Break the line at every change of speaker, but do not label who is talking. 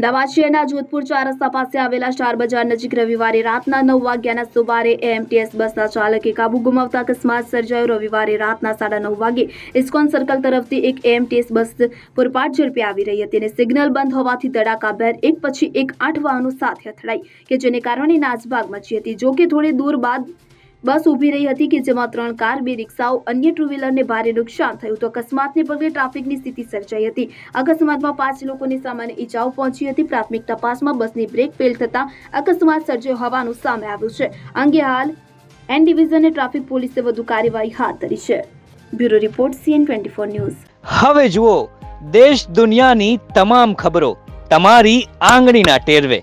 અમદાવાદ શહેરના જોધપુર ચાર રસ્તા પાસે આવેલા સ્ટાર બજાર નજીક રવિવારે રાતના નવ વાગ્યાના સુમારે એએમટીએસ બસના ચાલકે કાબુ ગુમાવતા અકસ્માત સર્જાયો. રવિવારે રાતના સાડા નવ વાગે ઇસ્કોન સર્કલ તરફથી એક એએમટીએસ બસ પૂરપાટ ઝડપે આવી રહી હતી અને સિગ્નલ બંધ હોવાથી ધડાકાભેર એક પછી એક આઠ વાહનો સાથે અથડાઈ કે જેને કારણે નાસભાગ મચી હતી. જોકે થોડી દૂર બાદ બસ ઊભી રહી હતી કે જેમાં ત્રણ કાર, બે રિક્ષાઓ, અન્ય ટુ વ્હીલરને ભારે નુકસાન થયું. તો અકસ્માતને પગલે ટ્રાફિકની સ્થિતિ સર્જાઈ હતી. અકસ્માતમાં પાંચ લોકોને સામાન્ય ઈજાઓ પહોંચી હતી. પ્રાથમિક તપાસમાં બસની બ્રેક ફેલ થતા અકસ્માત સર્જાયો હોવાનું સામે આવ્યું છે. અંગે હાલ એન ડિવિઝન ટ્રાફિક પોલીસે વધુ કાર્યવાહી હાથ ધરી છે. Bureau report, CN twenty four news.
હવે જુઓ, દેશ દુનિયાની તમામ ખબરો તમારી આંગળીના ટેરવે.